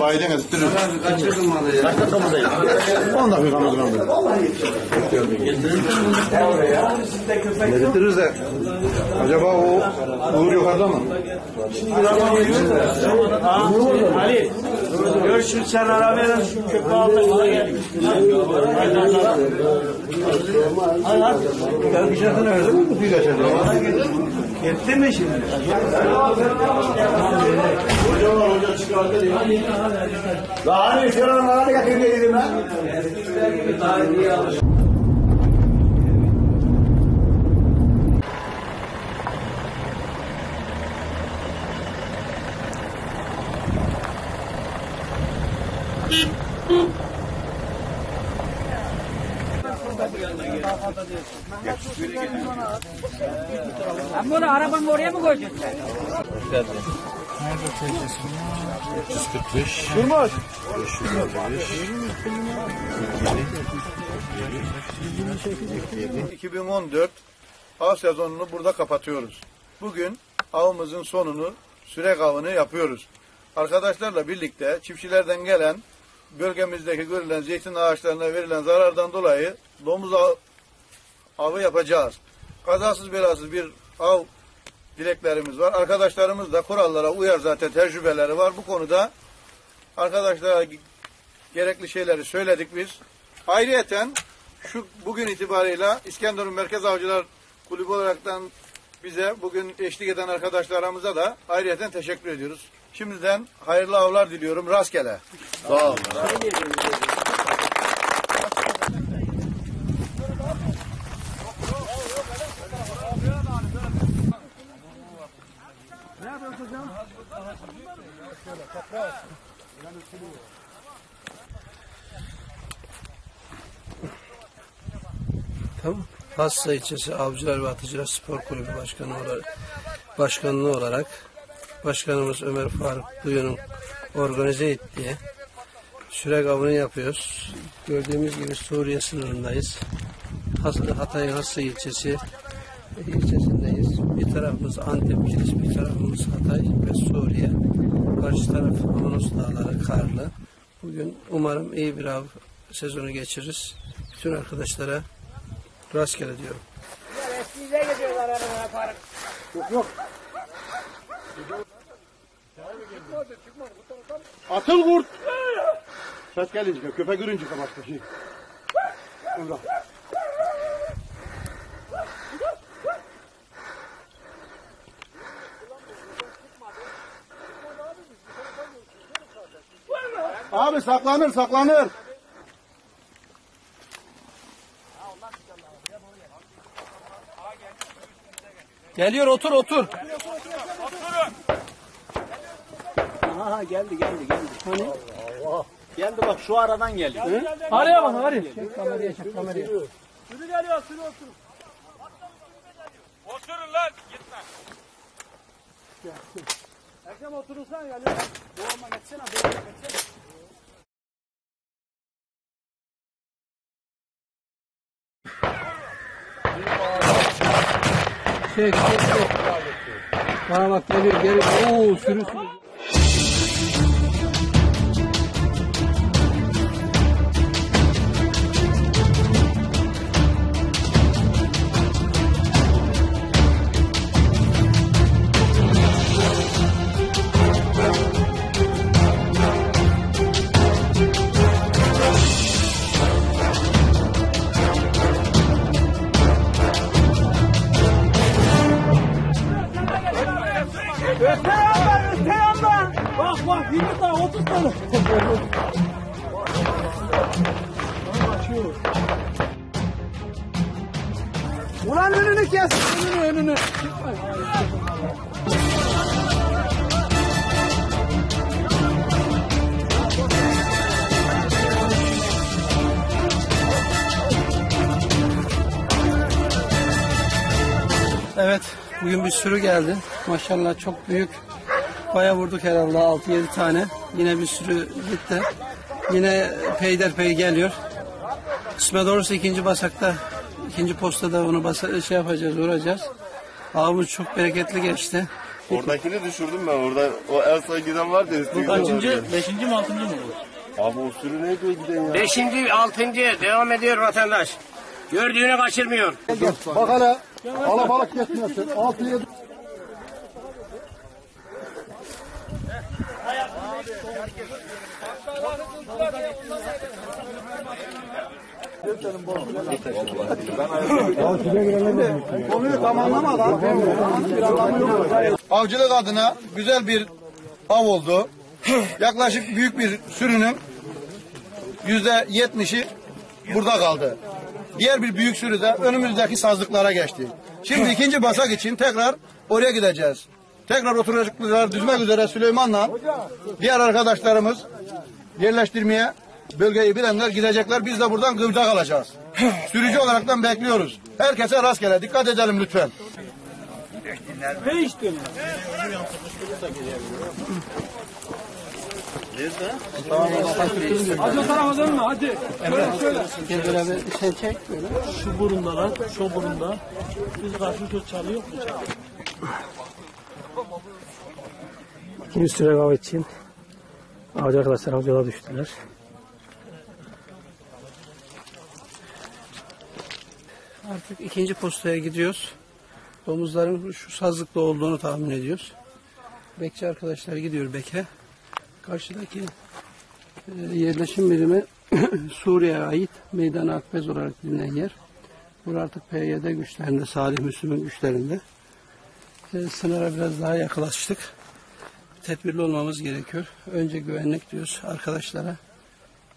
Bayiden ez dürüst. Kaçta tomudayım? 10 dakika kaldı Ne dürüst de acaba o Uğur yukarıda mı? Ali, görüşürüz sen ara verin şu köpeği altına gel. Kalkışasın öyle mi? Kutuyu kaçırdı. Gitti mi şimdi? Hoca var hoca çıkardı diyor. Daha hani şuranın ağrı getirdim ben. Ben bunu mı koyacaksın? Durmaz. 2014 av sezonunu burada kapatıyoruz. Bugün avımızın sonunu, sürek avını yapıyoruz. Arkadaşlarla birlikte çiftçilerden gelen bölgemizdeki görülen zeytin ağaçlarına verilen zarardan dolayı domuz avı yapacağız. Kazasız belasız bir av dileklerimiz var. Arkadaşlarımız da kurallara uyar zaten tecrübeleri var. Bu konuda arkadaşlara gerekli şeyleri söyledik biz. Ayrıyeten şu bugün itibarıyla İskenderun Merkez Avcılar Kulübü olaraktan bize bugün eşlik eden arkadaşlarımıza da ayrıyeten teşekkür ediyoruz. Şimdiden hayırlı avlar diliyorum. Rastgele. Sağ olun. Tamam. Hassa ilçesi Avcılar ve Atıcılar Spor Kulübü Başkanı olarak, başkanlığı olarak Başkanımız Ömer Faruk Duyu'nun organize ettiği sürek avını yapıyoruz. Gördüğümüz gibi Suriye sınırındayız. Hatay Hassa ilçesi ilçesindeyiz. Bir tarafımız Antep Kilis, bir tarafımız Hatay ve Suriye. Karşı taraf Amanos Dağları karlı. Bugün umarım iyi bir av sezonu geçiririz. Bütün arkadaşlara rastgele diyorum. Arabaya yaparım. Atıl kurt. Ses gelince, köpek görünce şey. Burada. Abi saklanır saklanır. Geliyor otur otur. Aha geldi geldi geldi. Hani? Geldi bak şu aradan geliyor. Araya bak araya. Çek kameraya çek kameraya. Sürü geliyor sürü oturun. Oturun lan gitme. Ekrem oturursan ya. Boğulma geçsene boğulma geçsene. Çek çek çek. Bana bak geliyor geliyor. Oo sürü sürü. Öte yandan öte yandan. Bak bak 20 tane 30 tane. Ulan önünü kes. Önünü önünü. Evet bugün bir sürü geldi. Maşallah çok büyük. Baya vurduk herhalde 6-7 tane. Yine bir sürü gitti. Yine peyderpey geliyor. Kısmet olursa ikinci basakta, ikinci postada onu basa, şey yapacağız, vuracağız. Avımız çok bereketli geçti. Oradakini düşürdüm ben orada. O en son giden vardı üstü. Kaçıncı? Beşinci mi altıncı mı bu? Abi o sürü neydi o giden ya? Beşinci, altıncı devam ediyor vatandaş. Gördüğünü kaçırmıyor. Bak hele alabalık geçmiyorsun. 6 7 Konuyu tamamlamadan avcılık adına güzel bir av oldu. Yaklaşık büyük bir sürünün yüzde yetmişi burada kaldı. Diğer bir büyük sürü de önümüzdeki sazlıklara geçti. Şimdi ikinci basak için tekrar oraya gideceğiz. Tekrar oturacaklar düzmek üzere Süleyman'la diğer arkadaşlarımız yerleştirmeye bölgeyi bilenler gidecekler. Biz de buradan gıvcak alacağız. Sürücü olaraktan bekliyoruz. Herkese rastgele dikkat edelim lütfen. Hadi o tarafa dönme hadi. Gel beraber sen çek böyle. Şu burundalar, şu burunda. Biz karşı şu çalıyor? İkinci süre av için avcı arkadaşlar avcılığa düştüler. Artık ikinci postaya gidiyoruz. Domuzların şu sazlıkta olduğunu tahmin ediyoruz. Bekçi arkadaşlar gidiyor Bek'e. Karşıdaki e, yerleşim birimi Suriye'ye ait Meydan Akbez olarak bilinen yer. Burası artık PYD güçlerinde, Salih Müslüm'ün güçlerinde. E, sınıra biraz daha yaklaştık. Tedbirli olmamız gerekiyor. Önce güvenlik diyoruz arkadaşlara.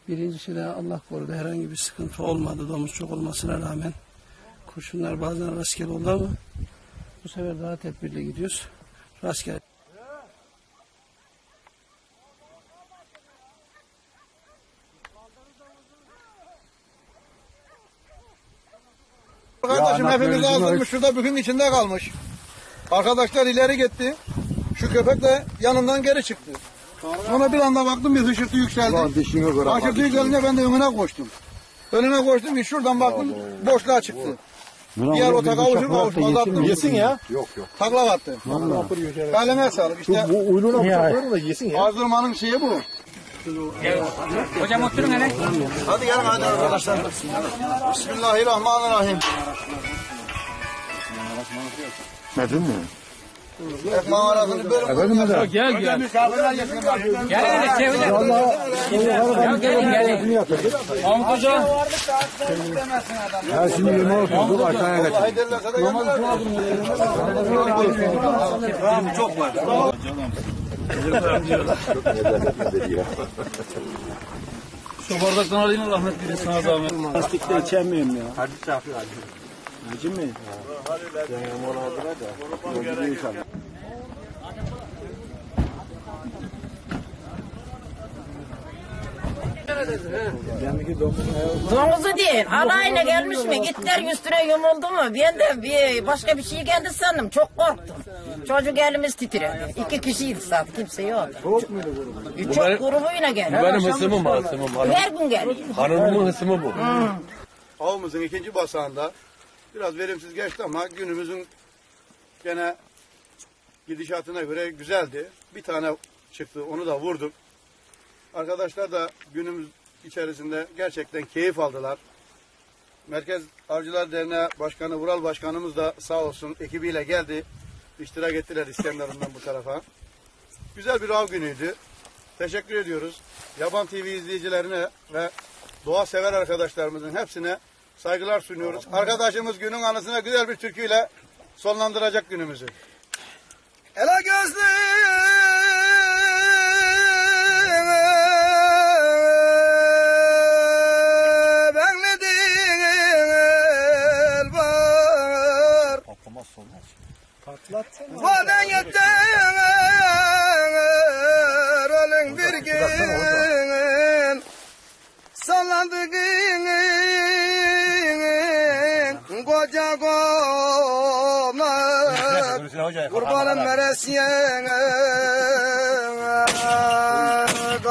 Birincisi de Allah korudu herhangi bir sıkıntı olmadı domuz çok olmasına rağmen. Kurşunlar bazen rastgele oldu ama bu sefer daha tedbirli gidiyoruz. Rastgele. Hepimiz azdırmış şurada bükün içinde kalmış. Arkadaşlar ileri gitti. Şu köpek de yanından geri çıktı. Sonra bir anda baktım bir hışırtı yükseldi. Hışırtı yükselince ben de önüne koştum. Önüne koştum ki şuradan baktım boşluğa çıktı. Diğer o kavuşur kavuşmaz attım. Yesin ya. Yok yok. Takla attı. Kaleme sağlık işte. Bu uyluna bıçaklarını da yesin ya. Azdırmanın şeyi bu. Hocam oturun hele. Hadi gelin hadi arkadaşlar. Bismillahirrahmanirrahim. Medin mi? Ekmeğin arasını böyle Gel gel. Gel hele çevir. Gel gelin gelin. Mahmut Hoca. Vallahi derlerse de gönderelim. Çok var. Şu bardaktan alayım rahmet bilin sana zahmet. Plastikte içemiyorum ya. Hadi çarpıyor hadi. Acı mı? Domuzu değil. Alayına gelmiş mi? Gittiler üstüne yumuldu mu? Ben de bir, başka bir şey geldi sandım. Çok korktum. Çocuk elimiz titredi. İki kişiydi zaten. Kimse yok. Çok Çok grubuyla geldi. Benim hısımım var, hısımım var. Her gün geliyor. Hanımımın hısımı bu. Avımızın ikinci basağında biraz verimsiz geçti ama günümüzün gene gidişatına göre güzeldi. Bir tane çıktı onu da vurduk. Arkadaşlar da günümüz içerisinde gerçekten keyif aldılar. Merkez Avcılar Derneği Başkanı Vural Başkanımız da sağ olsun ekibiyle geldi. İştirak ettiler İskenderun'dan bu tarafa. Güzel bir av günüydü. Teşekkür ediyoruz. Yaban TV izleyicilerine ve doğa sever arkadaşlarımızın hepsine saygılar sunuyoruz. Arkadaşımız günün anısına güzel bir türküyle sonlandıracak günümüzü. Ela gözlü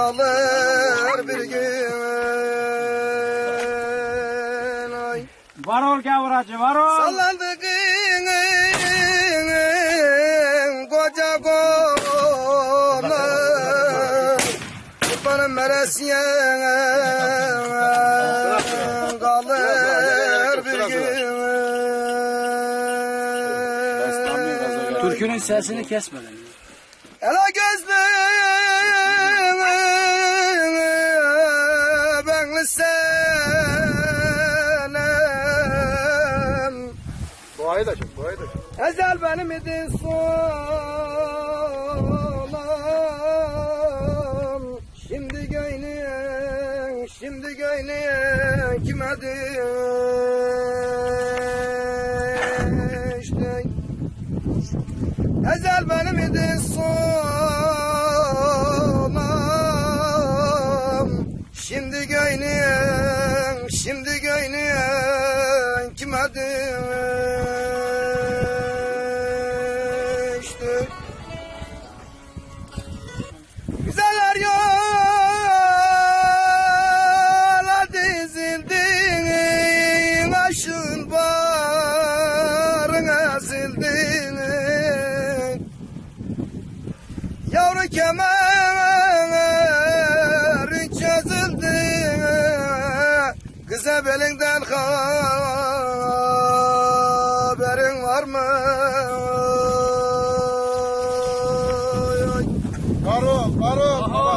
alır bir gün ay. Var ol gavracı var ol. Sallandığın koca kollar. Kurbanın meresiye kalır bir gün. Türkünün sesini kesmeden. Ela gözle. Doğayı da çek, doğayı da çek. Ezel benim idin sonum Şimdi göynüyen, şimdi göynüyen kime düştün? Ezel benim idin sonum haberin var mı? Marul, marul.